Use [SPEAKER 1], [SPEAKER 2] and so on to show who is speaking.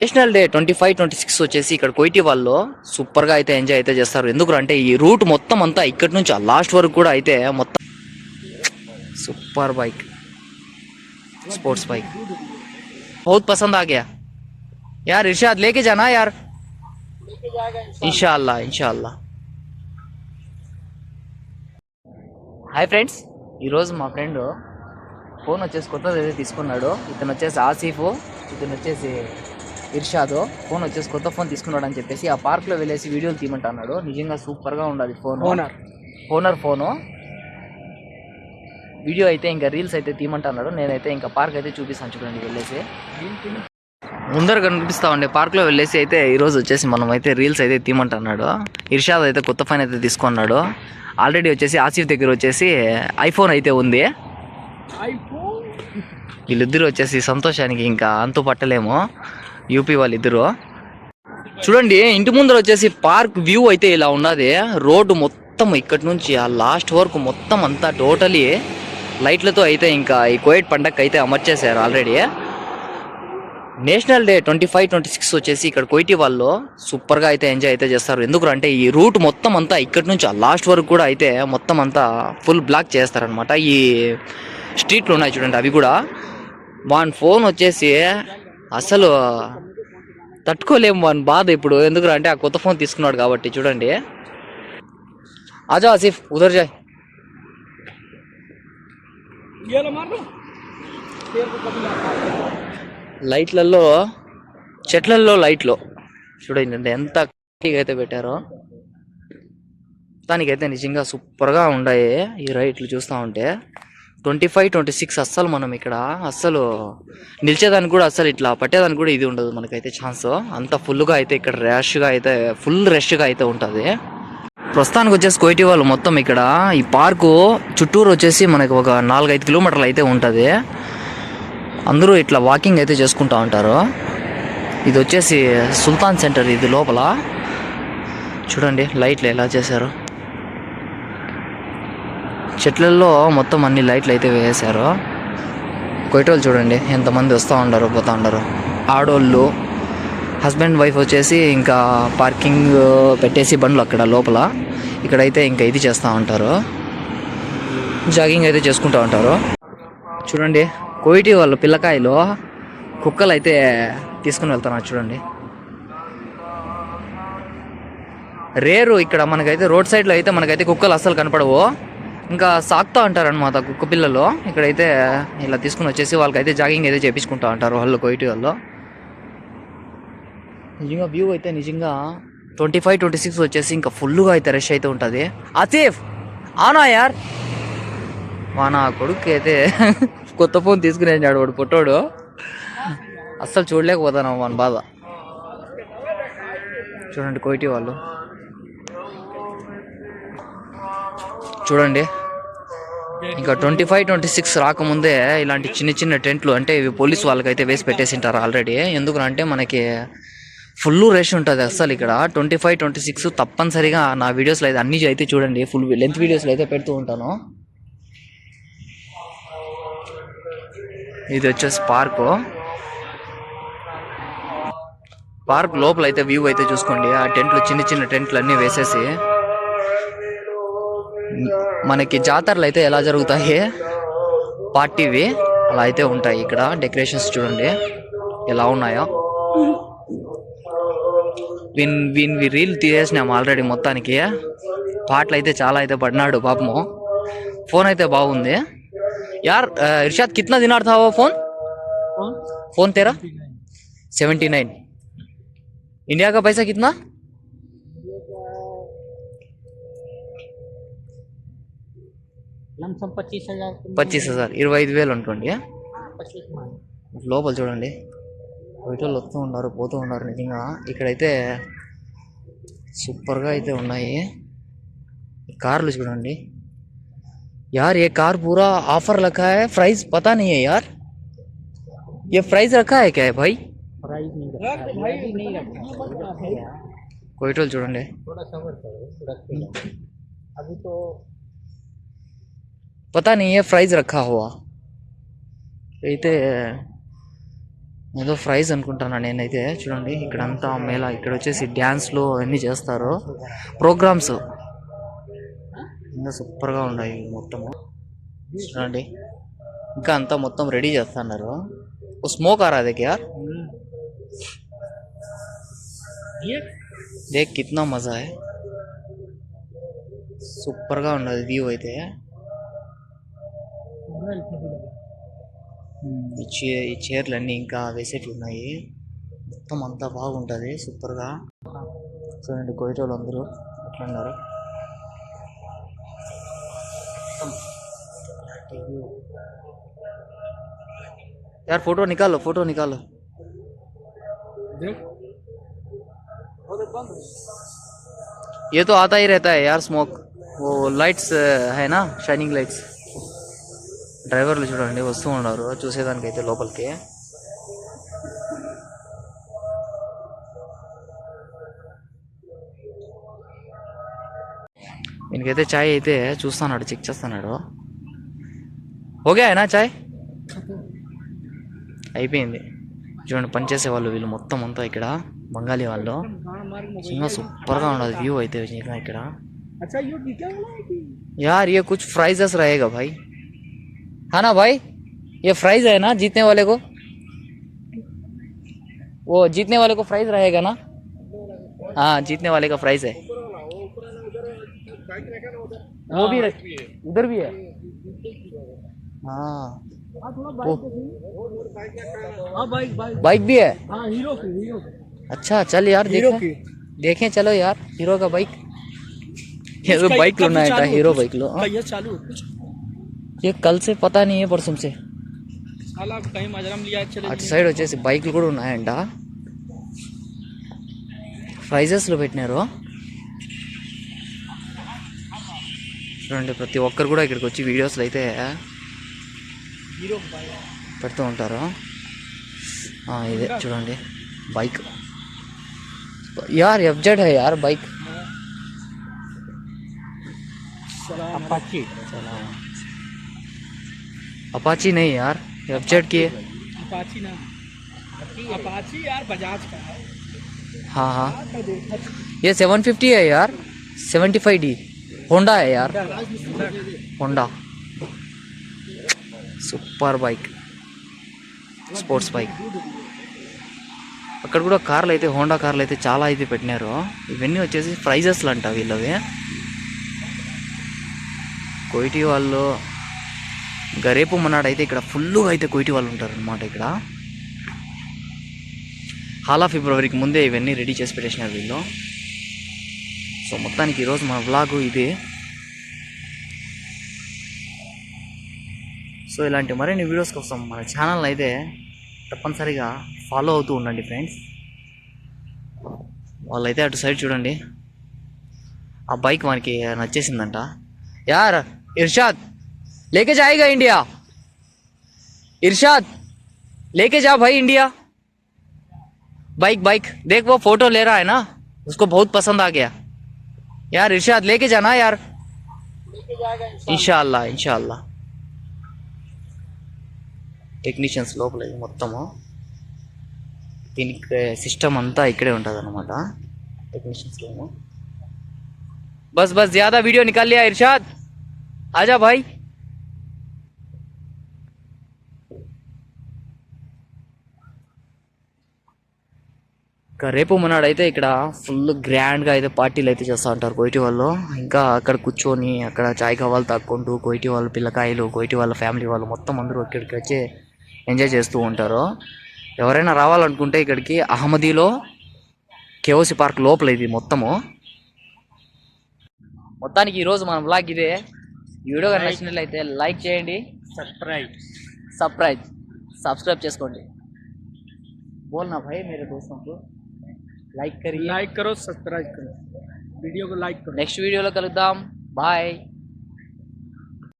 [SPEAKER 1] national day twenty five twenty six వచ్చేసి ఇక్కడ కోయిటి వాళ్ళు సూపర్ గా అయితే ఎంజాయ్ అయితే చేస్తారు ఎందుకు అంటే ఈ రూట్ మొత్తం అంతా ఇక్కడ నుంచి లాస్ట్ వరకు కూడా అయితే మొత్తం సూపర్ बाइक स्पोर्ट्स बाइक बहुत पसंद आ गया यार इरशाद लेके जाना यार इंशाल्लाह इंशाल्लाह హాయ్ ఫ్రెండ్స్ ఈరోజు మా ఫ్రెండ్ ఫోన్ వచ్చేసి కొత్తది అయితే తీసుకున్నాడు ఇతను వచ్చేసి ఆసిఫ్ ఇతను వచ్చేసి ఇర్షాద్ ఫోన్ వచ్చేసి కొత్త ఫోన్ తీసుకున్నాడు అని చెప్పేసి ఆ పార్క్లో వెళ్ళేసి వీడియోలు తీయమంటున్నాడు. నిజంగా సూపర్గా ఉండాలి phone.
[SPEAKER 2] Owner.
[SPEAKER 1] Owner phone. Video అయితే ఇంకా రీల్స్ అయితే తీయమంటున్నాడు. నేనైతే ఇంకా పార్క్ అయితే చూపిస్తాను చూడండి వెళ్ళేసి. ముందర కనిపిస్తా ఉండే పార్క్లో వెళ్ళేసి అయితే ఈరోజు వచ్చేసి మనం అయితే రీల్స్ అయితే తీయమంటున్నాడు. ఇర్షాద్ అయితే కొత్త ఫోన్ అయితే తీసుకున్నాడు. ఆల్రెడీ వచ్చేసి ఆసిఫ్ దగ్గర వచ్చేసి ఐఫోన్ అయితే ఉంది. వీళ్ళిద్దరు వచ్చేసి సంతోషానికి ఇంకా అంతు పట్టలేము. యూపీ వాళ్ళిద్దరు. చూడండి ఇంటి ముందర వచ్చేసి పార్క్ వ్యూ అయితే ఇలా ఉన్నది. రోడ్డు మొత్తం ఇక్కడి నుంచి ఆ లాస్ట్ వరకు మొత్తం అంతా టోటలీ లైట్లతో అయితే ఇంకా ఈ కోవిడ్ పండగకి అయితే అమర్చేశారు already. National day twenty five twenty six వచ్చేసి ఇక్కడ కోయిటి వాళ్ళు సూపర్గా అయితే ఎంజాయ్ అయితే చేస్తారు. ఎందుకు అంటే ఈ రూట్ మొత్తం అంతా ఇక్కడి నుంచి ఆ లాస్ట్ వరకు కూడా అయితే మొత్తం అంతా ఫుల్ బ్లాక్ చేస్తారనమాట ఈ స్ట్రీట్లు ఉన్నాయి చూడండి అవి కూడా. వాని ఫోన్ వచ్చేసి అసలు తట్టుకోలేము వాని బాధ ఇప్పుడు. ఎందుకురా అంటే ఆ కొత్త ఫోన్ తీసుకున్నాడు కాబట్టి చూడండి. అజా ఆసిఫ్ ఉదర్ జాయ్. లైట్లలో చెట్లల్లో లైట్లు. చూడండి ఎంత అయితే పెట్టారో. దానికైతే నిజంగా సూపర్గా ఉన్నాయి ఈ రైట్లు చూస్తూ ఉంటే. ట్వంటీ ఫైవ్ ట్వంటీ సిక్స్ అస్సలు మనం ఇక్కడ అస్సలు నిలిచేదానికి కూడా అస్సలు ఇట్లా పట్టేదానికి కూడా ఇది ఉండదు మనకైతే ఛాన్స్ అంత ఫుల్గా అయితే ఇక్కడ ర్యాష్గా అయితే ఫుల్ రష్గా అయితే ఉంటుంది. ప్రస్తుతానికి వచ్చేసి కోయిటి వాళ్ళు మొత్తం ఇక్కడ ఈ పార్కు చుట్టూరు వచ్చేసి మనకి ఒక నాలుగైదు కిలోమీటర్లు అయితే ఉంటుంది. అందరూ ఇట్లా వాకింగ్ అయితే చేసుకుంటా ఉంటారు. ఇది వచ్చేసి సుల్తాన్ సెంటర్ ఇది లోపల. చూడండి లైట్లు ఎలా చేశారు. చెట్లలో మొత్తం అన్ని లైట్లు అయితే వేశారు కొయ్యటోళ్ళు చూడండి ఎంతమంది వస్తూ ఉంటారు పోతూ ఉంటారు ఆడోళ్ళు హస్బెండ్ వైఫ్ వచ్చేసి ఇంకా పార్కింగ్ పెట్టేసి బండ్లు అక్కడ లోపల. ఇక్కడైతే ఇంకా ఇది చేస్తూ ఉంటారు. జాగింగ్ అయితే చేసుకుంటూ ఉంటారు. చూడండి కోయిటి వాళ్ళు పిల్లకాయలు కుక్కలు అయితే తీసుకుని వెళ్తున్నారు చూడండి. రేరు ఇక్కడ మనకైతే రోడ్ సైడ్లో అయితే మనకైతే కుక్కలు అస్సలు కనపడవు. ఇంకా సాకుతూ ఉంటారనమాట కుక్క పిల్లలు. ఇక్కడైతే ఇలా తీసుకుని వచ్చేసి వాళ్ళకైతే జాగింగ్ అయితే చేపించుకుంటా ఉంటారు వాళ్ళు కొయిటి వాళ్ళు. నిజంగా వ్యూ అయితే నిజంగా ట్వంటీ ఫైవ్ ట్వంటీ సిక్స్ వచ్చేసి ఇంకా ఫుల్గా అయితే రష్ అయితే ఉంటుంది. ఆసిఫ్ ఆనా యార్? మా నా కొడుకు అయితే కొత్త ఫోన్ తీసుకుని వెళ్ళాడు వాడు పుట్టోడు. అస్సలు చూడలేకపోతాను మన బాధ. చూడండి కోయిటి వాళ్ళు. చూడండి. ఇంకా ట్వంటీ ఫైవ్ ట్వంటీ సిక్స్ రాకముందే ఇలాంటి చిన్న చిన్న టెంట్లు అంటే ఇవి పోలీస్ వాళ్ళకైతే వేసి పెట్టేసింటారు ఆల్రెడీ. ఎందుకంటే మనకి ఫుల్ రష్ ఉంటుంది అసలు ఇక్కడ. ట్వంటీ ఫైవ్ ట్వంటీ సిక్స్ తప్పనిసరిగా నా వీడియోస్లో అయితే అన్ని అయితే చూడండి. ఫుల్ లెంత్ వీడియోస్లో అయితే పెడుతూ ఉంటాను. ఇది వచ్చేసి పార్కు. పార్క్ లోపల అయితే వ్యూ అయితే చూసుకోండి. ఆ టెంట్లు చిన్న చిన్న టెంట్లు అన్నీ వేసేసి మనకి జాతరలు అయితే ఎలా జరుగుతాయి? పార్టీవి అలా అయితే ఉంటాయి ఇక్కడ. డెకరేషన్స్ చూడండి. ఎలా ఉన్నాయో. విన్ విన్ వి రీల్ తీసేసినాం ఆల్రెడీ మొత్తానికి. పాటలు అయితే చాలా అయితే పడినాడు పాపము. ఫోన్ అయితే బాగుంది. యార్
[SPEAKER 2] ఇర్షాద్
[SPEAKER 1] కిత్నా దిన ఆడతావో ఫోన్ ఫోన్ తేరా? సెవెంటీ నైన్
[SPEAKER 2] ఇండియాకా పైసా కిత్నా?
[SPEAKER 1] పచ్చీస్ హజార్ ఇరవై ఐదు వేలు అనుకోండి
[SPEAKER 2] पच्चीस मान
[SPEAKER 1] లోపల చూడండి బయటోళ్ళు వస్తూ ఉన్నారు పోతూ ఉన్నారు నిజంగా ఇక్కడైతే సూపర్గా అయితే ఉన్నాయి ఈ కార్లు చూడండి यार ये कार पूरा ऑफर रखा है प्राइस पता नहीं है यार ये प्राइस रखा है क्या है भाई
[SPEAKER 2] प्राइस नहीं रखा है भाई नहीं रखा है
[SPEAKER 1] कोयटोल చూడండి
[SPEAKER 2] थोड़ा सबर करो रखते जाओ अभी तो
[SPEAKER 1] पता नहीं है ఫ్రైజ్ రఖా హువా అయితే ఏదో ఫ్రైజ్ అనుకుంటాను నేనైతే చూడండి ఇక్కడ అంతా మేళ ఇక్కడ వచ్చేసి డ్యాన్స్లు అవన్నీ చేస్తారు ప్రోగ్రామ్స్ ఇంకా సూపర్గా ఉన్నాయి మొత్తము చూడండి ఇంకా అంతా మొత్తం రెడీ చేస్తున్నారు ఓ స్మోక్
[SPEAKER 2] ఆరా
[SPEAKER 1] దేకి యార్ దేక్ కిత్నా మజా సూపర్గా ఉన్నది వ్యూ అయితే ఈ చే ఈ చైర్లు అన్నీ ఇంకా వేసేటి ఉన్నాయి మొత్తం అంతా బాగుంటుంది సూపర్గా చూడండి కోయటోళ్ళు అందరూ ఎట్లా ఉన్నారు यार फोटो निकालो फोटो निकालो
[SPEAKER 2] देख
[SPEAKER 1] ये तो आता ही रहता है यार स्मोक वो లైట్స్ है ना షైనింగ్ లైట్స్ డ్రైవర్లు చూడండి వస్తూ ఉన్నారు చూసేదానికైతే లోపలికి దీనికైతే చాయ్ అయితే చూస్తున్నాడు చెక్ చేస్తున్నాడు ఓకే అయినా చాయ్ అయిపోయింది చూడండి పనిచేసే వాళ్ళు వీళ్ళు మొత్తం అంతా ఇక్కడ బంగాళీ వాళ్ళు
[SPEAKER 2] गाना मार के
[SPEAKER 1] చిన్న సూపర్గా ఉన్నది వ్యూ అయితే ఇంకా ఇక్కడ
[SPEAKER 2] अच्छा ये टीका वाला है कि
[SPEAKER 1] यार ये कुछ प्राइजेस रहेगा भाई है ना भाई ये प्राइज है ना जीतने वाले को? वो जीतने वाले को प्राइज रहेगा ना? हाँ जीतने वाले का प्राइज है। वो भी रख उधर भी है? हाँ।
[SPEAKER 2] हाँ बाइक हाँ
[SPEAKER 1] भी है?
[SPEAKER 2] हाँ हीरो की हीरो की।
[SPEAKER 1] अच्छा चल यार देखें देखें चलो यार हीरो का बाइक बाइक लोना है हीरो बाइक लो हाँ।
[SPEAKER 2] भैया चालू है कुछ
[SPEAKER 1] ये कल से पता नहीं है परसों से
[SPEAKER 2] साला कहीं मजरम लिया चले
[SPEAKER 1] అటు సైడ్ వచ్చేసి బైక్లు కూడా ఉన్నాయంట ప్రైజెస్లో పెట్టినారు చూడండి ప్రతి ఒక్కరు కూడా ఇక్కడికి వచ్చి వీడియోస్లో అయితే
[SPEAKER 2] हीरो की बाइक
[SPEAKER 1] పెడుతూ ఉంటారు ఆ, ఇదే చూడండి బైక్ యార్ ఎఫ్జెడ్ హై యార్ బైక్
[SPEAKER 2] अपाची
[SPEAKER 1] अपाची नहीं यार एफजेड की है
[SPEAKER 2] अपाची ना अपाची यार बजाज का है
[SPEAKER 1] हाँ हाँ ये सेवन फिफ्टी है यार सेवेंटी फाइव डी होंडा है यार Honda super bike sports bike అక్కడ కూడా కార్లు అయితే హోండా కార్లు అయితే చాలా అయితే పెట్టినారు ఇవన్నీ వచ్చేసి ప్రైజెస్లు అంట వీళ్ళవి కోయిటి వాళ్ళు ఇంకా రేపు మన్నాడు అయితే ఇక్కడ ఫుల్గా అయితే కోయిటి వాళ్ళు ఉంటారు అనమాట ఇక్కడ. హాలా ఫిబ్రవరికి ముందే ఇవన్నీ రెడీ చేసి పెట్టేసినారు వీళ్ళు. సో మొత్తానికి ఈరోజు మన వ్లాగు ఇది. సో ఇలాంటి మరిన్ని వీడియోస్ కోసం మన ఛానల్ అయితే తప్పనిసరిగా ఫాలో అవుతూ ఉండండి ఫ్రెండ్స్. వాళ్ళైతే అటు సైడ్ చూడండి. ఆ బైక్ మనకి నచ్చేసిందంట. యార్ ఇర్షాద్! లేకే జాయిగా ఇండియా इरशाद लेके जा भाई इंडिया बाइक बाइक देख वो फोटो ले रहा है ना उसको बहुत पसंद आ गया यार इरशाद लेके जाना यार ఇన్షాల్లా ఇన్షాల్లా టెక్నీషియన్స్ లోపల ఇది మొత్తము దీనికి సిస్టమ్ అంతా ఇక్కడే ఉంటుంది అనమాట టెక్నీషియన్స్ రూము बस बस ज्यादा वीडियो निकाल लिया इरशाद आजा भाई ఇంకా రేపు మొన్నాడైతే ఇక్కడ ఫుల్ గ్రాండ్గా అయితే పార్టీలు అయితే చేస్తూ ఉంటారు కోయిటి వాళ్ళు. ఇంకా అక్కడ కూర్చొని అక్కడ చాయ్ కావాలి తాక్కుంటూ కోయిటి వాళ్ళ పిల్లకాయలు కోయిటి వాళ్ళ ఫ్యామిలీ వాళ్ళు మొత్తం అందరూ ఇక్కడికి వచ్చి ఎంజాయ్ చేస్తూ ఉంటారు. ఎవరైనా రావాలనుకుంటే ఇక్కడికి అహ్మదీలో కేఓసి పార్క్ లోపల ఇది మొత్తము. మొత్తానికి ఈరోజు మనం బ్లాగ్ ఇదే. వీడియో కానీ నచ్చినట్లయితే లైక్ చేయండి.
[SPEAKER 2] సబ్స్క్రైబ్
[SPEAKER 1] సబ్స్క్రైబ్ సబ్స్క్రైబ్ చేసుకోండి. బోల్ నా భయ్ మీరు దోస్తుకు लाइक करिए।
[SPEAKER 2] लाइक करो सब्सक्राइब करो। वीडियो को लाइक करो।
[SPEAKER 1] नेक्स्ट वीडियो लगा दाम बाय